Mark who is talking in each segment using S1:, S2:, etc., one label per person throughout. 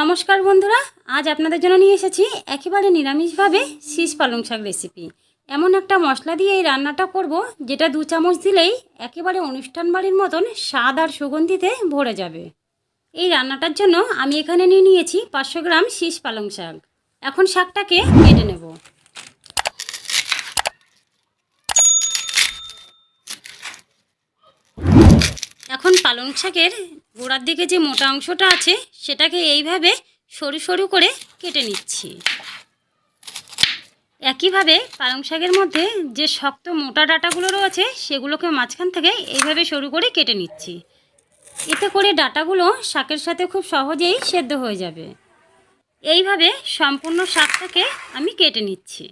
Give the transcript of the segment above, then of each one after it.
S1: নমস্কার বন্ধুরা, আজ আপনাদের জন্য নিয়ে এসেছি একেবারে নিরামিষভাবে শীষ পালং শাক রেসিপি এমন একটা মশলা দিয়ে এই রান্নাটা করব, যেটা দু চামচ দিলেই একেবারে অনুষ্ঠান বাড়ির মতন স্বাদ আর সুগন্ধিতে ভরে যাবে। এই রান্নাটার জন্য আমি এখানে নিয়ে নিয়েছি পাঁচশো গ্রাম শীষ পালং শাক। এখন শাকটাকে কেটে নেব এখন পালং শাকের গোড়ার দিকে যে মোটা অংশটা আছে, সেটাকে এইভাবে সরু সরু করে কেটে নিচ্ছি। একইভাবে পালং শাকের মধ্যে যে শক্ত মোটা ডাটাগুলো রয়েছে, সেগুলোকে মাঝখান থেকে এইভাবে সরু করে কেটে নিচ্ছি। এতে করে ডাটাগুলো শাকের সাথে খুব সহজেই সেদ্ধ হয়ে যাবে। এইভাবে সম্পূর্ণ শাকটাকে আমি কেটে নিচ্ছি।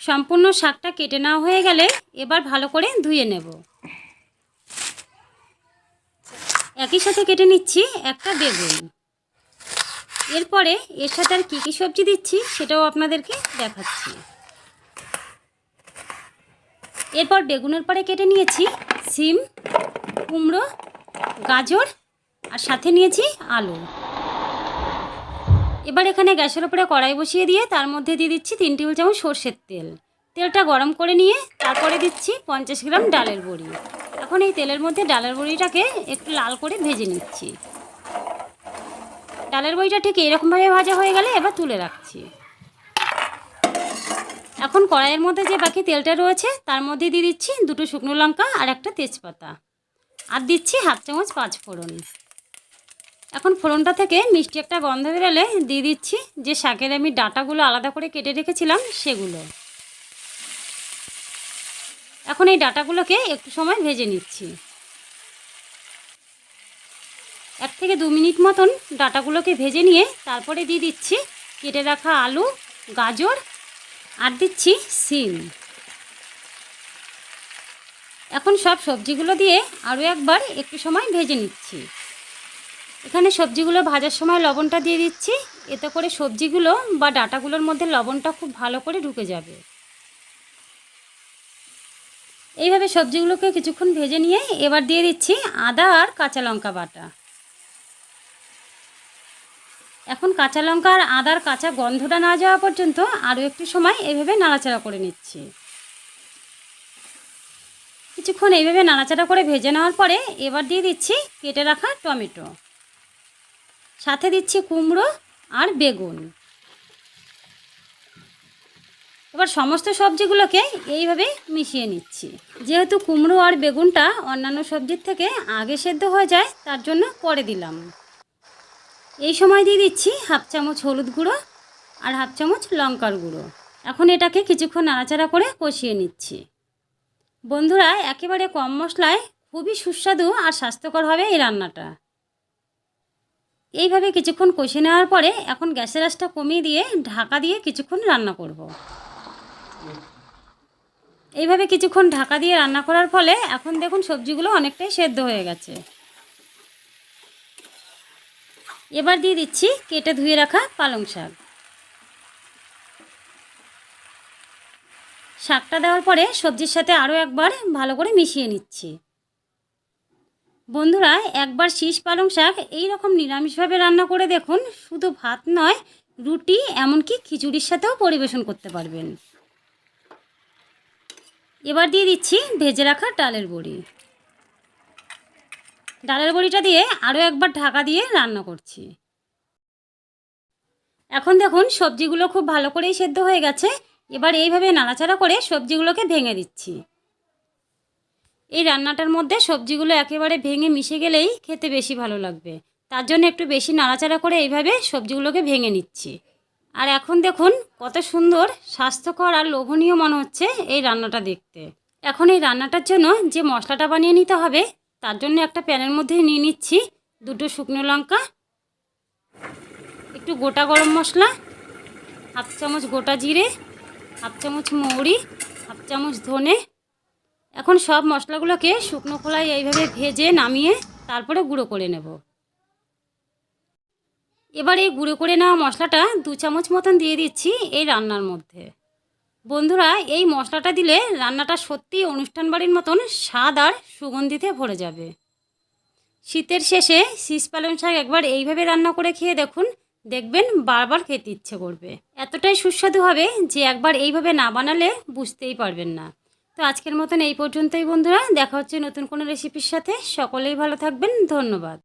S1: সম্পূর্ণ শাকটা কেটে নেওয়া হয়ে গেলে এবার ভালো করে ধুয়ে নেব। একই সাথে কেটে নিচ্ছি একটা বেগুন। এরপরে এর সাথে আর কী কী সবজি দিচ্ছি সেটাও আপনাদেরকে দেখাচ্ছি। এরপর বেগুনের পরে কেটে নিয়েছি সিম, কুমড়ো, গাজর, আর সাথে নিয়েছি আলু। এবার এখানে গ্যাসের ওপরে কড়াই বসিয়ে দিয়ে তার মধ্যে দিয়ে দিচ্ছি তিন টেবিল চামচ সর্ষের তেল। তেলটা গরম করে নিয়ে তারপরে দিচ্ছি পঞ্চাশ গ্রাম ডালের বড়ি। এখন এই তেলের মধ্যে ডালের বড়িটাকে একটু লাল করে ভেজে নিচ্ছি। ডালের বড়িটা ঠিক এরকমভাবে ভাজা হয়ে গেলে এবার তুলে রাখছি। এখন কড়াইয়ের মধ্যে যে বাকি তেলটা রয়েছে, তার মধ্যে দিয়ে দিচ্ছি দুটো শুকনো লঙ্কা আর একটা তেজপাতা। আর দিচ্ছি হাফ চামচ পাঁচ ফোড়ন এখন ফোড়নটা থেকে মিষ্টি একটা গন্ধ বেরোলে দিয়ে দিচ্ছি যে শাকের আমি ডাটাগুলো আলাদা করে কেটে রেখেছিলাম সেগুলো। এখন এই ডাটাগুলোকে একটু সময় ভেজে নিচ্ছি। এক থেকে দু মিনিট মতন ডাটাগুলোকে ভেজে নিয়ে তারপরে দিয়ে দিচ্ছি কেটে রাখা আলু, গাজর আর দিচ্ছি সিম। এখন সব সবজিগুলো দিয়ে আরও একবার একটু সময় ভেজে নিচ্ছি। এখানে সবজিগুলো ভাজার সময় লবণটা দিয়ে দিচ্ছি। এতে করে সবজিগুলো বা ডাটাগুলোর মধ্যে লবণটা খুব ভালো করে ঢুকে যাবে। এইভাবে সবজিগুলোকে কিছুক্ষণ ভেজে নিয়ে এবার দিয়ে দিচ্ছি আদা আর কাঁচা লঙ্কা বাটা। এখন কাঁচা লঙ্কা আর আদার কাঁচা গন্ধটা না যাওয়া পর্যন্ত আরও একটু সময় এভাবে নাড়াচাড়া করে নিচ্ছি। কিছুক্ষণ এইভাবে নাড়াচাড়া করে ভেজে নেওয়ার পরে এবার দিয়ে দিচ্ছি কেটে রাখা টমেটো। সাথে দিচ্ছি কুমড়ো আর বেগুন। এবার সমস্ত সবজিগুলোকে এইভাবে মিশিয়ে নিচ্ছি। যেহেতু কুমড়ো আর বেগুনটা অন্যান্য সবজির থেকে আগে সেদ্ধ হয়ে যায়, তার জন্য পরে দিলাম। এই সময় দিয়ে দিচ্ছি হাফ চামচ হলুদ গুঁড়ো আর হাফ চামচ লঙ্কার গুঁড়ো। এখন এটাকে কিছুক্ষণ নাড়াচাড়া করে কষিয়ে নিচ্ছি। বন্ধুরা, একেবারে কম মশলায় খুবই সুস্বাদু আর স্বাস্থ্যকর হবে এই রান্নাটা। এইভাবে কিছুক্ষণ কষিয়ে নেওয়ার পরে এখন গ্যাসের আঁচটা কমিয়ে দিয়ে ঢাকা দিয়ে কিছুক্ষণ রান্না করব। এইভাবে কিছুক্ষণ ঢাকা দিয়ে রান্না করার ফলে এখন দেখুন সবজিগুলো অনেকটাই সেদ্ধ হয়ে গেছে। এবার দিয়ে দিচ্ছি কেটে ধুয়ে রাখা পালং শাক। শাকটা দেওয়ার পরে সবজির সাথে আরও একবার ভালো করে মিশিয়ে নিচ্ছি। বন্ধুরা, একবার শীষ পালং শাক এই রকম নিরামিষভাবে রান্না করে দেখুন। শুধু ভাত নয়, রুটি এমনকি খিচুড়ির সাথেও পরিবেশন করতে পারবেন। এবার দিয়ে দিচ্ছি ভেজে রাখা ডালের বড়ি। ডালের বড়িটা দিয়ে আরও একবার ঢাকা দিয়ে রান্না করছি। এখন দেখুন, সবজিগুলো খুব ভালো করেই সেদ্ধ হয়ে গেছে। এবার এইভাবে নাড়াচাড়া করে সবজিগুলোকে ভেঙে দিচ্ছি। এই রান্নাটার মধ্যে সবজিগুলো একেবারে ভেঙে মিশে গেলেই খেতে বেশি ভালো লাগবে। তার জন্য একটু বেশি নাড়াচাড়া করে এইভাবে সবজিগুলোকে ভেঙে নিচ্ছি। আর এখন দেখুন কত সুন্দর, স্বাস্থ্যকর আর লোভনীয় মনে হচ্ছে এই রান্নাটা দেখতে। এখন এই রান্নাটার জন্য যে মশলাটা বানিয়ে নিতে হবে, তার জন্য একটা প্যানের মধ্যে নিয়ে নিচ্ছি দুটো শুকনো লঙ্কা, একটু গোটা গরম মশলা, হাফ চামচ গোটা জিরে, হাফ চামচ মৌরি, হাফ চামচ ধনে এখন সব মশলাগুলোকে শুকনো খোলায় এইভাবে ভেজে নামিয়ে তারপরে গুঁড়ো করে নেব। এবার এই গুঁড়ো করে নেওয়া মশলাটা দু চামচ মতন দিয়ে দিচ্ছি এই রান্নার মধ্যে। বন্ধুরা, এই মশলাটা দিলে রান্নাটা সত্যিই অনুষ্ঠান বাড়ির মতন স্বাদ আর সুগন্ধিতে ভরে যাবে। শীতের শেষে শীষ পালং শাক একবার এইভাবে রান্না করে খেয়ে দেখুন, দেখবেন বারবার খেতে ইচ্ছে করবে। এতটাই সুস্বাদু হবে যে একবার এইভাবে না বানালে বুঝতেই পারবেন না। তো আজকের মতন এই পর্যন্তই বন্ধুরা। দেখা হচ্ছে নতুন কোনো রেসিপির সাথে। সকলেই ভালো থাকবেন। ধন্যবাদ।